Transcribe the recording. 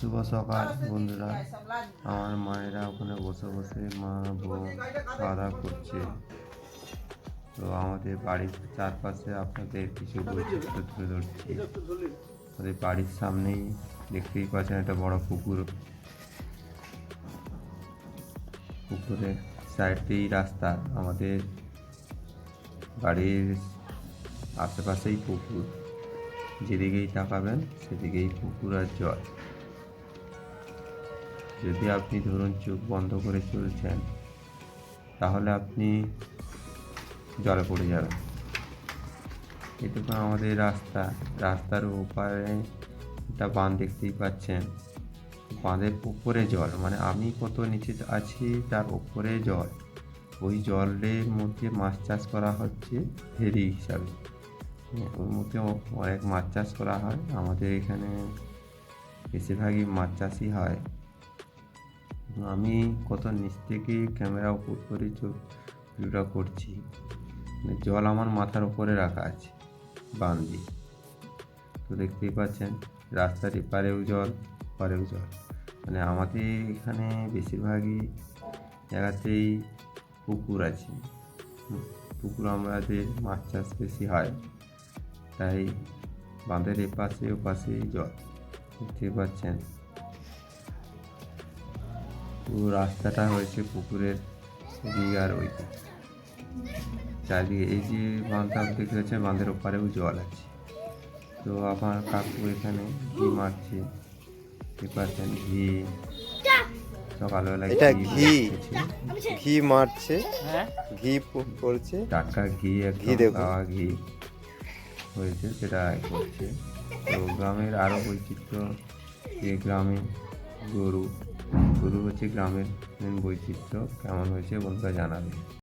শুভ সকাল বন্ধুরা। আমার মায়েরা ওখানে বসে বসে মা বোন খাওয়া দাওয়া করছে। তো আমাদের বাড়ির চারপাশে আপনাদের কিছু বৈচিত্র্য তুলে ধরছি। আমাদের বাড়ির সামনেই দেখতেই পাচ্ছেন একটা বড় পুকুর। পুকুরের সাইডেই রাস্তা। আমাদের বাড়ির আশেপাশেই পুকুর। যেদিকেই তাকাবেন সেদিকেই পুকুর আর জল। যদি আপনি ধরুন চোখ বন্ধ করে চলছেন, তাহলে আপনি জলে পড়ে যাবেন। এটুকু আমাদের রাস্তা। রাস্তার ওপারে একটা বাঁধ দেখতেই পাচ্ছেন। বাঁধের উপরে জল মানে আমি কত নিচে আছি তার উপরে জল। ওই জলের মধ্যে মাছ চাষ করা হচ্ছে ফেরি হিসাবে। ওর মধ্যে অনেক মাছ চাষ করা হয়। আমাদের এখানে বেশিরভাগই মাছ চাষই হয়। আমি কত নিচ থেকে ক্যামেরা উপর করে ভিডিওটা করছি। মানে জল আমার মাথার উপরে রাখা আছে বান দিয়ে তো দেখতেই পাচ্ছেন, রাস্তার এপারেও জল পারেও জল। মানে আমাদের এখানে বেশিরভাগই জায়গাতেই পুকুর আছে। পুকুর আমাদের মাছ চাষ বেশি হয়। তাই বাঁধের এপাশে ওপাশেই জল। দেখতে পাচ্ছেন। পুরো রাস্তাটা হয়েছে পুকুরের এদিকে আর ওই দিকে। চারিদিকে এই যে বাঁধটা দেখতে পাচ্ছেন বাঁধের ওপারেও জল আছে। তো আমার কাকু এখানে ঘি মারছে পাচ্ছেন ঘি। সকালবেলা এটা ঘি। ঘি। মারছে। হ্যাঁ? ঘি পড়ছে। টাটকা ঘি ঘি। গাওয়া ঘি হয়েছে সেটা করছে। তো গ্রামের আরও বৈচিত্র্য যে গ্রামে গরু গরু হচ্ছে গ্রামের বৈচিত্র্য কেমন হয়েছে বন্ধুরা জানাবে